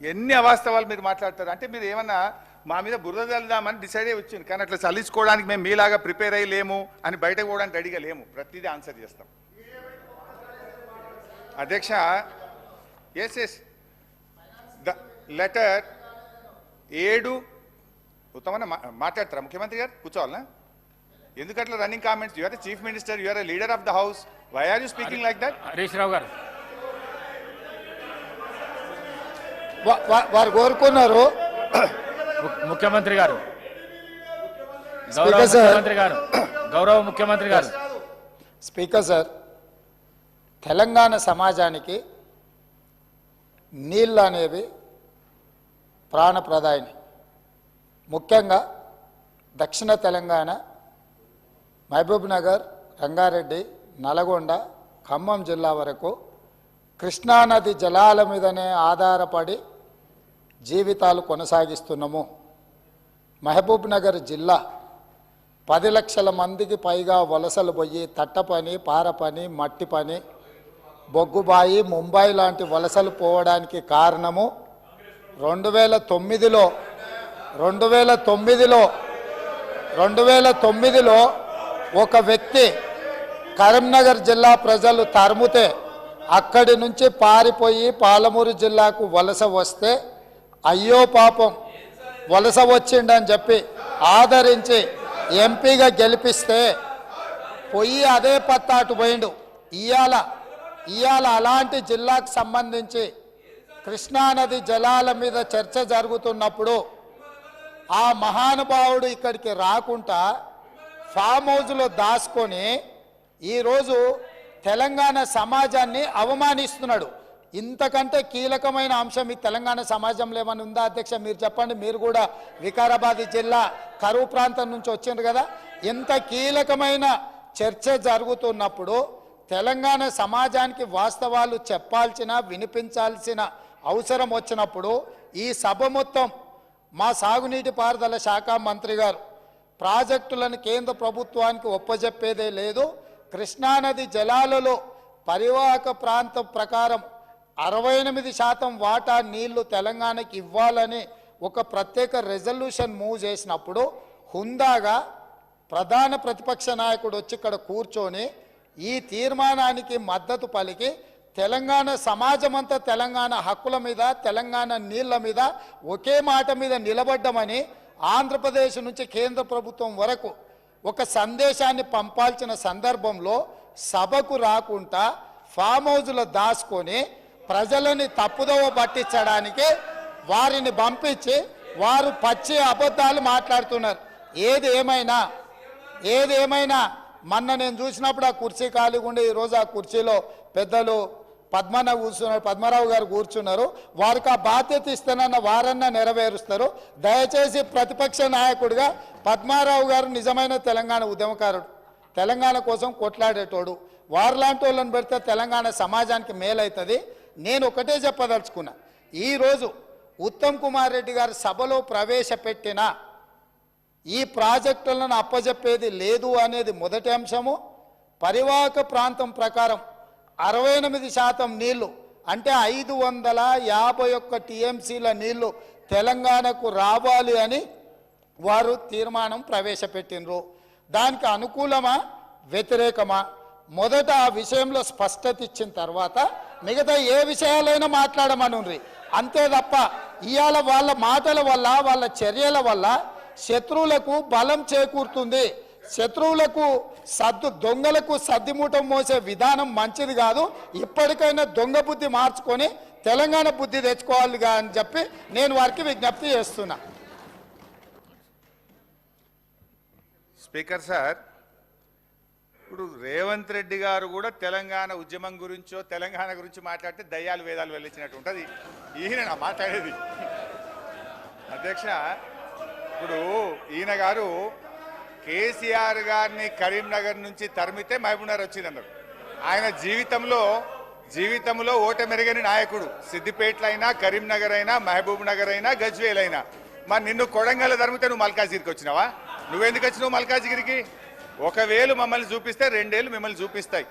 ఎన్ని అవాస్తవాలు మీరు మాట్లాడతారు? అంటే మీరు ఏమన్నా మా మీద బురద చల్దామని డిసైడ్ అయ్యి వచ్చింది కానీ అట్లా చల్లించుకోవడానికి మేము మీలాగా ప్రిపేర్ అయ్యి లేము అని బయటకు పోవడానికి రెడీగా లేము. ప్రతిదీ ఆన్సర్ చేస్తాం. అధ్యక్ష ఎస్ ఎస్ ద లెటర్ ఏడు ఉత్తమన్న మాట్లాడతారా? ముఖ్యమంత్రి గారు కూర్చోవాలనా? ఎందుకట్లా running comments you are chief minister you are leader of the house why are you speaking like that Harish Rao garu వా- వా- వారు కోరుకున్నారు. ముఖ్యమంత్రి గారు. గౌరవ. ముఖ్యమంత్రి గారు. గౌరవ ముఖ్యమంత్రి గారు. స్పీకర్ సార్ తెలంగాణ సమాజానికి నీళ్ళు అనేవి ప్రాణప్రదాయని ముఖ్యంగా దక్షిణ తెలంగాణ మహబూబ్ నగర్ రంగారెడ్డి నల్గొండ ఖమ్మం జిల్లా వరకు కృష్ణానది జలాల మీదనే ఆధారపడి జీవితాలు కొనసాగిస్తున్నాము. మహబూబ్ నగర్ జిల్లా పది లక్షల మందికి పైగా వలసలు పోయి తట్ట పని పార పని మట్టి పని బొగ్గుబాయి ముంబై లాంటి వలసలు పోవడానికి కారణము రెండు వేల తొమ్మిదిలో రెండు వేల తొమ్మిదిలో రెండు వేల తొమ్మిదిలో ఒక వ్యక్తి కరీంనగర్ జిల్లా ప్రజలు తరుముతే అక్కడి నుంచి పారిపోయి పాలమూరు జిల్లాకు వలస వస్తే అయ్యో పాపం వలస వచ్చిండని చెప్పి ఆదరించి ఎంపీగా గెలిపిస్తే పొయ్యి అదే పత్తాటు పోయిండు. ఇయాల ఇయాల అలాంటి జిల్లాకు సంబంధించి కృష్ణానది జలాల మీద చర్చ జరుగుతున్నప్పుడు ఆ మహానుభావుడు ఇక్కడికి రాకుండా ఫామ్ హౌస్లో దాచుకొని ఈరోజు తెలంగాణ సమాజాన్ని అవమానిస్తున్నాడు. ఇంతకంటే కీలకమైన అంశం ఈ తెలంగాణ సమాజంలో ఏమైనా ఉందా అధ్యక్ష? మీరు చెప్పండి. మీరు కూడా వికారాబాద్ జిల్లా కరువు ప్రాంతం నుంచి వచ్చిండ్రు కదా. ఇంత కీలకమైన చర్చ జరుగుతున్నప్పుడు తెలంగాణ సమాజానికి వాస్తవాలు చెప్పాల్సిన వినిపించాల్సిన అవసరం వచ్చినప్పుడు ఈ సభ మొత్తం మా సాగునీటి పారుదల శాఖ మంత్రి గారు ప్రాజెక్టులను కేంద్ర ప్రభుత్వానికి ఒప్పజెప్పేదే లేదు. కృష్ణానది జలాలలో పరివాహక ప్రాంతం ప్రకారం అరవై ఎనిమిది శాతం వాటా నీళ్ళు తెలంగాణకి ఇవ్వాలని ఒక ప్రత్యేక రెజల్యూషన్ మూవ్ చేసినప్పుడు హుందాగా ప్రధాన ప్రతిపక్ష నాయకుడు వచ్చి ఇక్కడ కూర్చొని ఈ తీర్మానానికి మద్దతు పలికి తెలంగాణ సమాజమంతా తెలంగాణ హక్కుల మీద తెలంగాణ నీళ్ళ మీద ఒకే మాట మీద నిలబడ్డమని ఆంధ్రప్రదేశ్ నుంచి కేంద్ర ప్రభుత్వం వరకు ఒక సందేశాన్ని పంపాల్సిన సందర్భంలో సభకు రాకుండా ఫామ్ హౌజ్లో దాచుకొని ప్రజలని తప్పుదోవ పట్టించడానికి వారిని పంపించి వారు పచ్చి అబద్ధాలు మాట్లాడుతున్నారు. ఏది ఏమైనా ఏది ఏమైనా మొన్న నేను చూసినప్పుడు ఆ కుర్చీ ఖాళీగా ఉండి ఈరోజు ఆ కుర్చీలో పెద్దలు పద్మన్న కూర్చున్నారు పద్మరావు గారు కూర్చున్నారు. వారికి ఆ బాధ్యత ఇస్తానన్న వారన్నా నెరవేరుస్తారు. దయచేసి ప్రతిపక్ష నాయకుడిగా పద్మారావు గారు నిజమైన తెలంగాణ ఉద్యమకారుడు. తెలంగాణ కోసం కొట్లాడేటోడు. వారిలాంటి వాళ్ళని పెడితే తెలంగాణ సమాజానికి మేలవుతుంది నేను ఒకటే చెప్పదలుచుకున్నా. ఈరోజు ఉత్తమ్ కుమార్ రెడ్డి గారు సభలో ప్రవేశపెట్టిన ఈ ప్రాజెక్టులను అప్పజెప్పేది లేదు అనేది మొదటి అంశము. పరివాహక ప్రాంతం ప్రకారం అరవై ఎనిమిది శాతం నీళ్ళు అంటే ఐదు వందల యాభై ఒక్క టీఎంసీల నీళ్ళు తెలంగాణకు రావాలి అని వారు తీర్మానం ప్రవేశపెట్టినరు దానికి అనుకూలమా? వ్యతిరేకమా? మొదట ఆ విషయంలో స్పష్టత ఇచ్చిన తర్వాత మిగతా ఏ విషయాలైనా మాట్లాడమనుండ్రి. అంతే తప్ప ఇవాళ వాళ్ళ మాటల వల్ల వాళ్ళ చర్యల వల్ల శత్రువులకు బలం చేకూరుతుంది. శత్రువులకు సద్దు దొంగలకు సద్దిమూటం మోసే విధానం మంచిది కాదు. ఇప్పటికైనా దొంగ బుద్ధి మార్చుకొని తెలంగాణ బుద్ధి తెచ్చుకోవాలిగా అని చెప్పి నేను వారికి విజ్ఞప్తి చేస్తున్నా. స్పీకర్ సార్ ఇప్పుడు రేవంత్ రెడ్డి గారు కూడా తెలంగాణ ఉద్యమం గురించో తెలంగాణ గురించి మాట్లాడితే దయ్యాలు వేదాలు వెళ్ళించినట్టు ఉంటుంది. ఈయన నా మాట్లాడేది అధ్యక్ష ఇప్పుడు ఈయన గారు కేసీఆర్ గారిని కరీంనగర్ నుంచి తరిమితే మహబూబ్నగర్ వచ్చిందన్నారు. ఆయన జీవితంలో జీవితంలో ఓటమెరగని నాయకుడు. సిద్దిపేటలో అయినా కరీంనగర్ అయినా మహబూబ్ నగర్ అయినా గజ్వేల్ అయినా మరి నిన్ను కొడంగల్ తరిమితే నువ్వు మల్కాజిగిరికి వచ్చినావా? నువ్వెందుకు వచ్చినావు మల్కాజిగిరికి? ఒకవేళ మమ్మల్ని చూపిస్తే రెండేళ్ళు మిమ్మల్ని చూపిస్తాయి.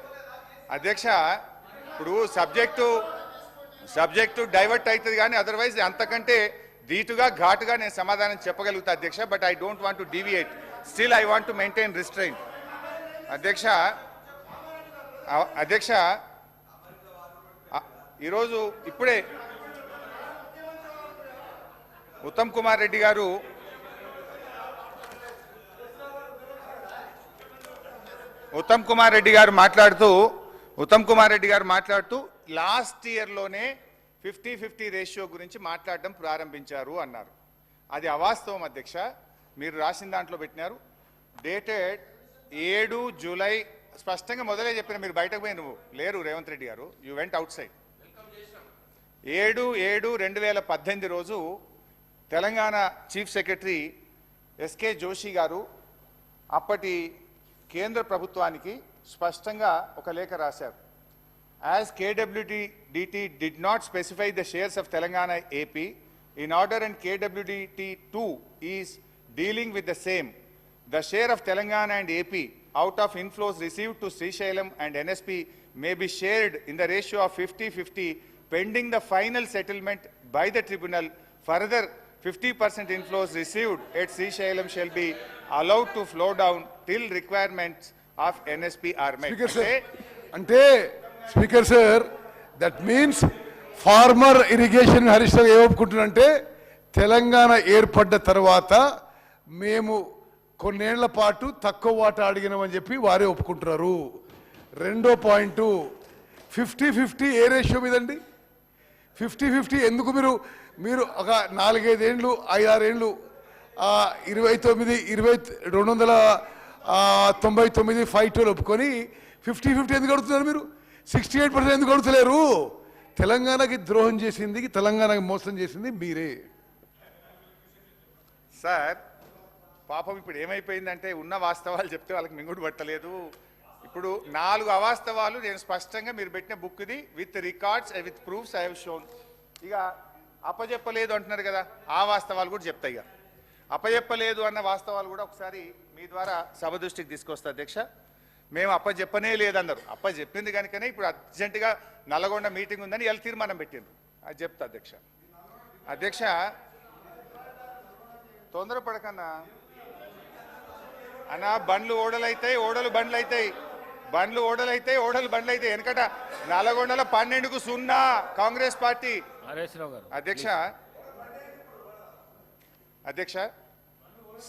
అధ్యక్ష ఇప్పుడు సబ్జెక్టు సబ్జెక్టు డైవర్ట్ అవుతుంది కానీ అదర్వైజ్ అంతకంటే ధీటుగా ఘాటుగా నేను సమాధానం చెప్పగలుగుతా అధ్యక్ష but I don't want to deviate still I want to maintain restrain అధ్యక్ష అధ్యక్ష ఈరోజు ఇప్పుడే ఉత్తమ్ కుమార్ రెడ్డి గారు ఉత్తమ్ కుమార్ రెడ్డి గారు మాట్లాడుతూ ఉత్తమ్ కుమార్ రెడ్డి గారు మాట్లాడుతూ లాస్ట్ ఇయర్లోనే ఫిఫ్టీ ఫిఫ్టీ రేషియో గురించి మాట్లాడడం ప్రారంభించారు అన్నారు. అది అవాస్తవం అధ్యక్ష. మీరు రాసిన దాంట్లో పెట్టినారు. డేటెడ్ ఏడు జూలై స్పష్టంగా మొదలే చెప్పిన మీరు బయటకు పోయి నువ్వు లేరు రేవంత్ రెడ్డి గారు. యూ వెంట్ అవుట్ సైడ్ ఏడు ఏడు రెండు వేల పద్దెనిమిది రోజు Telangana chief secretary SK Joshi garu అప్పటి కేంద్ర ప్రభుత్వానికి స్పష్టంగా ఒక లేఖ రాశారు. As KWD DT did not specify the shares of Telangana AP in order and KWDT two is dealing with the same the share of Telangana and AP out of inflows receive to Srisailam and NSP may be shared in the ratio of fifty fifty pending the final settlement by the tribunal further 50% inflows received at Srisailam shall be allowed to flow down till requirements of NSP are met. Sir అంటే అంటే speaker sir that means former irrigation Harish Rao ఏమనుకుంటున్నంటే Telangana ఏర్పడ్డ తర్వాత మేము కొన్నేళ్ళ పాటు తక్కువ వాటా అడిగినామని చెప్పి వారే ఒప్పుకుంటున్నారు. రెండో పాయింట్ ఫిఫ్టీ ఫిఫ్టీ ఏ రేషియో మీదండి? ఫిఫ్టీ ఫిఫ్టీ ఎందుకు మీరు మీరు ఒక నాలుగైదేండ్లు ఐదారేండ్లు ఇరవై తొమ్మిది ఇరవై రెండు వందల తొంభై తొమ్మిది ఫైవ్ టూలు ఒప్పుకొని ఫిఫ్టీ ఫిఫ్టీ ఎందుకు అడుగుతున్నారు మీరు? సిక్స్టీ ఎయిట్ పర్సెంట్ ఎందుకు అడుగుతలేరు? తెలంగాణకి ద్రోహం చేసింది తెలంగాణకి మోసం చేసింది మీరే. సార్ పాపం ఇప్పుడు ఏమైపోయిందంటే ఉన్న వాస్తవాలు చెప్తే వాళ్ళకి మింగుడు పట్టలేదు. ఇప్పుడు నాలుగు అవాస్తవాలు నేను స్పష్టంగా మీరు పెట్టిన బుక్ది with records with proofs I have shown. ఇక అప్పచెప్పలేదు అంటున్నారు కదా ఆ వాస్తవాలు కూడా చెప్తాయి ఇక. అప్పజెప్పలేదు అన్న వాస్తవాలు కూడా ఒకసారి మీ ద్వారా సభ దృష్టికి తీసుకొస్తా అధ్యక్ష. మేము అప్పజెప్పనే లేదన్నారు. అప్పచెప్పింది కనుకనే ఇప్పుడు అర్జెంటుగా నల్లగొండ మీటింగ్ ఉందని ఎలా తీర్మానం పెట్టిండ్రు. అది చెప్తా అధ్యక్ష. అధ్యక్ష తొందరపడకన్నా. అన్నా బండ్లు ఓడలు అవుతాయి ఓడలు బండ్లు అవుతాయి బండ్లు ఓడలు అవుతాయి ఓడలు బండ్లు అవుతాయి వెనకట నల్లగొండల పన్నెండుకు సున్నా కాంగ్రెస్ పార్టీ అధ్యక్ష అధ్యక్ష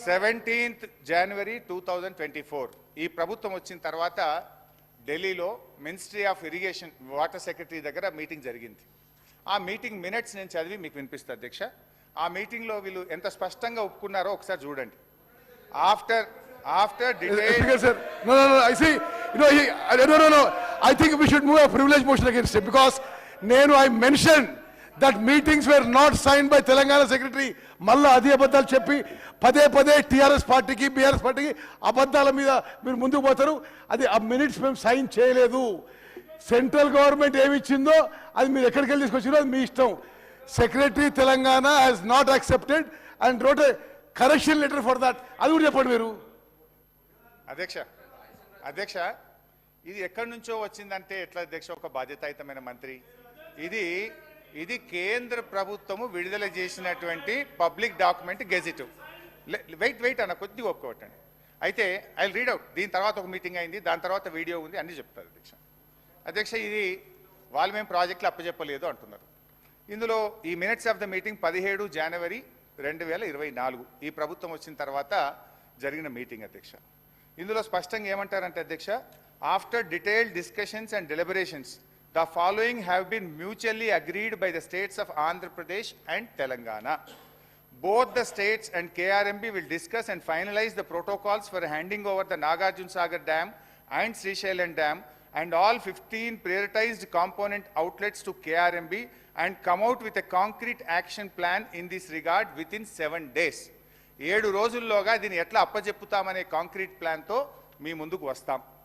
seventeenth January two thousand twenty four ఈ ప్రభుత్వం వచ్చిన తర్వాత ఢిల్లీలో ministry of irrigation water secretary దగ్గర మీటింగ్ జరిగింది ఆ మీటింగ్ మినిట్స్ నేను చదివి మీకు వినిపిస్తా అధ్యక్ష ఆ మీటింగ్లో వీళ్ళు ఎంత స్పష్టంగా ఒప్పుకున్నారో ఒకసారి చూడండి after after detail sir. No, no, no. I see. You know, he, I- no, no, no. I think we should move a privilege motion against him because నేను I mention that meetings were not sign by Telangana secretary మళ్ళీ అదే అబద్ధాలు చెప్పి పదే పదే TRS పార్టీకి BRS పార్టీకి అబద్ధాల మీద మీరు ముందుకు పోతారు అది ఆ మినిట్స్ మేము సైన్ చేయలేదు సెంట్రల్ గవర్నమెంట్ ఏమి ఇచ్చిందో అది మీరు ఎక్కడికి వెళ్ళి తీసుకొచ్చిందో అది మీ ఇష్టం secretary Telangana has not accepted and wrote correction letter for that అది కూడా చెప్పండి మీరు అధ్యక్ష అధ్యక్ష ఇది ఎక్కడి నుంచో వచ్చిందంటే ఎట్లా అధ్యక్ష ఒక బాధ్యతాయుతమైన మంత్రి? ఇది ఇది కేంద్ర ప్రభుత్వము విడుదల చేసినటువంటి public document gazette. Wait wait అన్న కొద్దిగా ఒప్పుకోవటండి అయితే ఐ రీడ్ అవుట్. దీని తర్వాత ఒక మీటింగ్ అయింది దాని తర్వాత వీడియో ఉంది అన్ని చెప్తారు అధ్యక్ష. అధ్యక్ష ఇది వాళ్ళు మేము ప్రాజెక్టులు అప్పచెప్పలేదు అంటున్నారు. ఇందులో ఈ మినిట్స్ ఆఫ్ ద మీటింగ్ పదిహేడు జనవరి రెండు వేల ఇరవై నాలుగు. ఈ ప్రభుత్వం వచ్చిన తర్వాత జరిగిన మీటింగ్ అధ్యక్ష. ఇందులో స్పష్టంగా ఏమంటారంటే అధ్యక్ష After detailed discussions and deliberations the following have been mutually agreed by the states of Andhra Pradesh and Telangana Both the states and KRMB will discuss and finalize the protocols for handing over the Nagarjun Sagar Dam and Srisailam Dam and all 15 prioritized component outlets to KRMB and come out with a concrete action plan in this regard within seven days. ఏడు రోజుల్లోగా దీన్ని ఎట్లా అప్పచెప్పుతామనే concrete ప్లాన్తో మీ ముందుకు వస్తాం